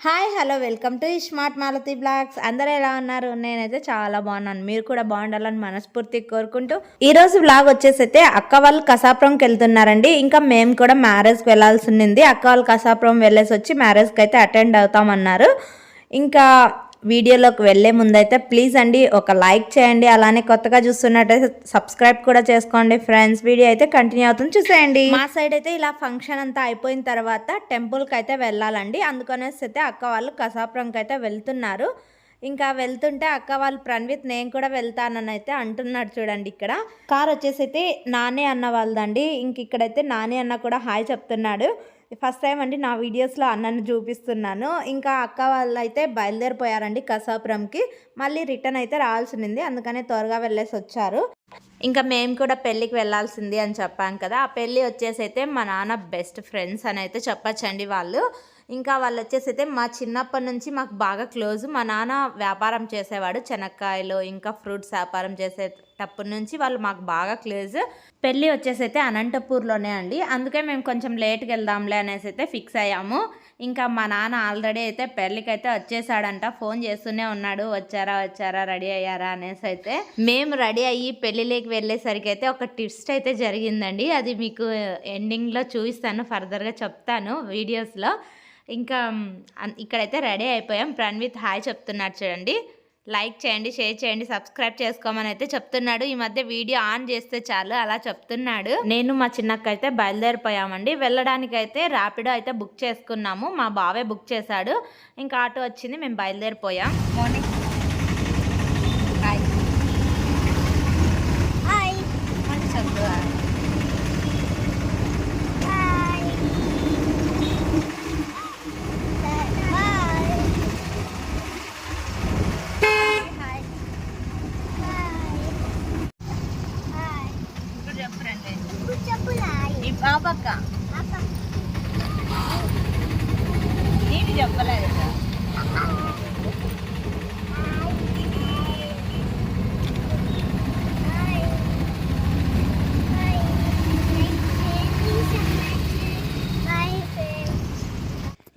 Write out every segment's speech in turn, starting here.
Hi hello welcome to smart Malathi blogs. అందరూ ఎలా ఉన్నారు? నేనైతే చాలా బాగున్నాను. మీరు కూడా బాగుండాలని మనస్ఫూర్తి కోరుకుంటూ ఈ రోజు బ్లాగ్ వచ్చేసి అయితే అక్క వాళ్ళు కసాపురంకి వెళ్తున్నారండి. ఇంకా మేము కూడా మ్యారేజ్కి వెళ్ళాల్సి ఉంది అక్క వాళ్ళు కసాపురం వెళ్ళేసి వచ్చి మ్యారేజ్కి అయితే అటెండ్ అవుతామన్నారు. ఇంకా వీడియోలోకి వెళ్ళే ముందైతే ప్లీజ్ అండి ఒక లైక్ చేయండి. అలానే కొత్తగా చూస్తున్నట్టయితే సబ్స్క్రైబ్ కూడా చేసుకోండి. ఫ్రెండ్స్ వీడియో అయితే కంటిన్యూ అవుతుంది. చూసేయండి. మా సైడ్ అయితే ఇలా ఫంక్షన్ అంతా అయిపోయిన తర్వాత టెంపుల్కి అయితే వెళ్ళాలండి. అందుకనేసి అయితే అక్క వాళ్ళు కసాపురంకి అయితే వెళ్తున్నారు. ఇంకా వెళ్తుంటే అక్క వాళ్ళు ప్రణవిత్ నేను కూడా వెళ్తానని అయితే అంటున్నాడు చూడండి ఇక్కడ. కార్ వచ్చేసి అయితే నానే అన్న వాళ్ళదండి. ఇంక ఇక్కడైతే నానే అన్న కూడా హాయ్ చెప్తున్నాడు. ఫస్ట్ టైం అండి నా వీడియోస్లో అన్నని చూపిస్తున్నాను. ఇంకా అక్క వాళ్ళు అయితే బయలుదేరిపోయారండి కసాపురంకి. మళ్ళీ రిటర్న్ అయితే రావాల్సింది. అందుకనే త్వరగా వెళ్ళేసి వచ్చారు. ఇంకా మేము కూడా పెళ్ళికి వెళ్ళాల్సింది అని చెప్పాం కదా. ఆ పెళ్ళి వచ్చేసి అయితే మా నాన్న బెస్ట్ ఫ్రెండ్స్ అని అయితే చెప్పచ్చండి వాళ్ళు. ఇంకా వాళ్ళు వచ్చేసి అయితే మా చిన్నప్పటి నుంచి మాకు బాగా క్లోజ్. మా నాన్న వ్యాపారం చేసేవాడు చెనక్కాయలు ఇంకా ఫ్రూట్స్ వ్యాపారం చేసేటప్పటి నుంచి వాళ్ళు మాకు బాగా క్లోజ్. పెళ్ళి వచ్చేసి అయితే అనంతపూర్లోనే అండి. అందుకే మేము కొంచెం లేట్కి వెళ్దాంలే అనేసి అయితే ఫిక్స్ అయ్యాము. ఇంకా మా నాన్న ఆల్రెడీ అయితే పెళ్ళికి అయితే వచ్చేసాడంట. ఫోన్ చేస్తూనే ఉన్నాడు. వచ్చారా వచ్చారా రెడీ అయ్యారా అనేసి అయితే మేము రెడీ అయ్యి పెళ్ళిలోకి వెళ్ళేసరికి అయితే ఒక ట్విస్ట్ అయితే జరిగిందండి. అది మీకు ఎండింగ్లో చూపిస్తాను ఫర్దర్గా చెప్తాను వీడియోస్లో. ఇంకా ఇక్కడైతే రెడీ అయిపోయాం. ప్రణ్విత్ హాయ్ చెప్తున్నాడు చూడండి. లైక్ చేయండి షేర్ చేయండి సబ్స్క్రైబ్ చేసుకోమని అయితే చెప్తున్నాడు. ఈ మధ్య వీడియో ఆన్ చేస్తే చాలు అలా చెప్తున్నాడు. నేను మా చిన్నక్క అయితే బయలుదేరిపోయామండి. వెళ్ళడానికి అయితే ర్యాపిడో అయితే బుక్ చేసుకున్నాము. మా బావే బుక్ చేశాడు. ఇంకా ఆటో వచ్చింది మేము బయలుదేరిపోయాం. మార్నింగ్ హాయ్ హాయ్ మన చదువు హాయ్ హాయ్ హాయ్ హాయ్ ఇప్పుడు చెప్పండి చెప్పులాయ్ ఈ పాపక్క నేను చెప్పలేదు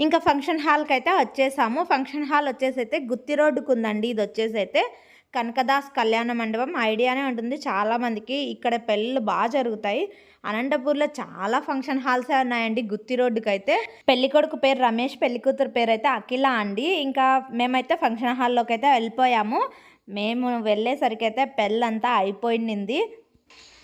ఇంకా ఫంక్షన్ హాల్కి అయితే వచ్చేసాము. ఫంక్షన్ హాల్ వచ్చేసి అయితే గుత్తి రోడ్డుకు ఉందండి ఇది వచ్చేసి అయితే కనకదాస్ కళ్యాణ మండపం. ఐడియానే ఉంటుంది. చాలామందికి ఇక్కడ పెళ్ళిళ్ళు బాగా జరుగుతాయి. అనంతపూర్లో చాలా ఫంక్షన్ హాల్సే ఉన్నాయండి గుత్తి రోడ్డుకి అయితే పెళ్ళి కొడుకు పేరు రమేష్ పెళ్ళి కూతురు పేరు అయితే అఖిల అండి. ఇంకా మేమైతే ఫంక్షన్ హాల్లోకి అయితే వెళ్ళిపోయాము. మేము వెళ్ళేసరికి అయితే పెళ్ళంతా అయిపోయింది.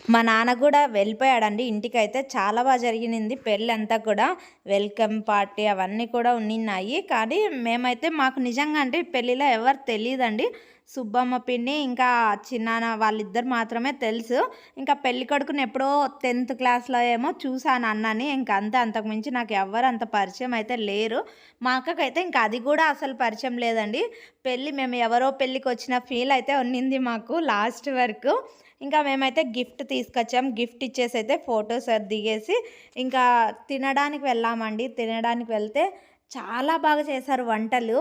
మా నాన్న కూడా వెళ్ళిపోయాడండి. ఇంటికి అయితే చాలా బాగా జరిగింది పెళ్ళి అంతా కూడా వెల్కమ్ పార్టీ అవన్నీ కూడా ఉన్నాయి కానీ మేమైతే మాకు నిజంగా అంటే పెళ్ళిలో ఎవరు తెలియదండి సుబ్బమ్మ పిన్ని ఇంకా చిన్నాన్న వాళ్ళిద్దరు మాత్రమే తెలుసు. ఇంకా పెళ్ళి కొడుకుని ఎప్పుడో టెన్త్ క్లాస్లో ఏమో చూసాను అన్నని. ఇంకా అంతే అంతకుమించి నాకు ఎవ్వరు అంత పరిచయం అయితే లేరు. మా అక్కకైతే ఇంకా అది కూడా అసలు పరిచయం లేదండి. పెళ్ళి మేము ఎవరో పెళ్ళికి వచ్చిన ఫీల్ అయితే ఉన్నింది మాకు లాస్ట్ వరకు. ఇంకా మేమైతే గిఫ్ట్ తీసుకొచ్చాం. గిఫ్ట్ ఇచ్చేసి అయితే ఫొటోస్ అది దిగేసి ఇంకా తినడానికి వెళ్ళామండి. తినడానికి వెళ్తే చాలా బాగా చేశారు వంటలు.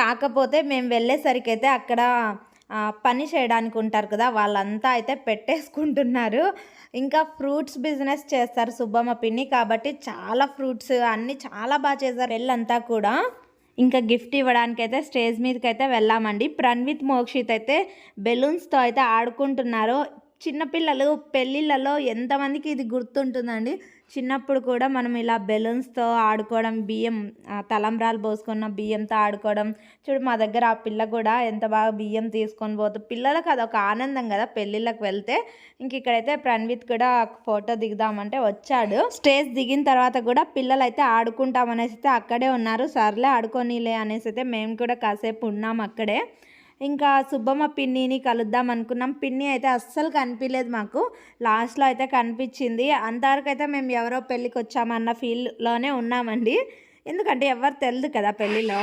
కాకపోతే మేము వెళ్ళేసరికి అయితే అక్కడ పని చేయడానికి ఉంటారు కదా వాళ్ళంతా అయితే పెట్టేసుకుంటున్నారు. ఇంకా ఫ్రూట్స్ బిజినెస్ చేస్తారు సుబ్బమ్మ పిన్ని కాబట్టి చాలా ఫ్రూట్స్ అన్నీ చాలా బాగా చేశారు. వెళ్ళంతా కూడా. ఇంకా గిఫ్ట్ ఇవ్వడానికి అయితే స్టేజ్ మీదకి అయితే వెళ్ళామండి. ప్రణ్విత్ మోక్షిత్ అయితే బెలూన్స్తో అయితే ఆడుకుంటున్నారు. చిన్నపిల్లలు పెళ్ళిళ్ళలో ఎంతమందికి ఇది గుర్తుంటుందండి? చిన్నప్పుడు కూడా మనం ఇలా బెలూన్స్తో ఆడుకోవడం బియ్యం తలంబ్రాలు పోసుకున్న బియ్యంతో ఆడుకోవడం. చూడు మా దగ్గర ఆ పిల్ల కూడా ఎంత బాగా బియ్యం తీసుకొని పోతూ పిల్లలకు అదొక ఆనందం కదా పెళ్ళిళ్ళకి వెళ్తే. ఇంక ఇక్కడైతే ప్రణ్విత్ కూడా ఫోటో దిగుదామంటే వచ్చాడు. స్టేజ్ దిగిన తర్వాత కూడా పిల్లలు అయితే ఆడుకుంటామనేసి అయితే అక్కడే ఉన్నారు. సర్లే ఆడుకోనీలే అనేసి అయితే మేము కూడా కాసేపు ఉన్నాం అక్కడే. ఇంకా సుబ్బమ్మ పిన్నిని కలుద్దాం అనుకున్నాం. పిన్ని అయితే అస్సలు కనిపించలేదు మాకు. లాస్ట్లో అయితే కనిపించింది. అంతవరకు అయితే మేము ఎవరో పెళ్ళికి వచ్చామన్న ఫీల్లోనే ఉన్నామండి. ఎందుకంటే ఎవరు తెలియదు కదా పెళ్ళిలో.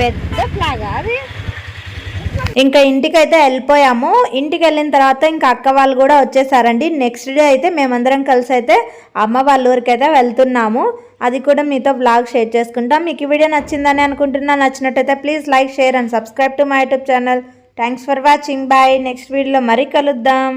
పెద్ద ఫ్లాగ్ అది? ఇంకా ఇంటికైతే వెళ్ళిపోయాము. ఇంటికి వెళ్ళిన తర్వాత ఇంకా అక్క వాళ్ళు కూడా వచ్చేసారండి. నెక్స్ట్ డే అయితే మేమందరం కలిసి అయితే అమ్మ వాళ్ళ ఊరికి అయితే వెళ్తున్నాము. అది కూడా మీతో బ్లాగ్ షేర్ చేసుకుంటాం. మీకు ఈ వీడియో నచ్చిందని అనుకుంటున్నా నచ్చినట్టయితే please like share and subscribe to my YouTube channel thanks for watching bye next వీడియోలో మరీ కలుద్దాం.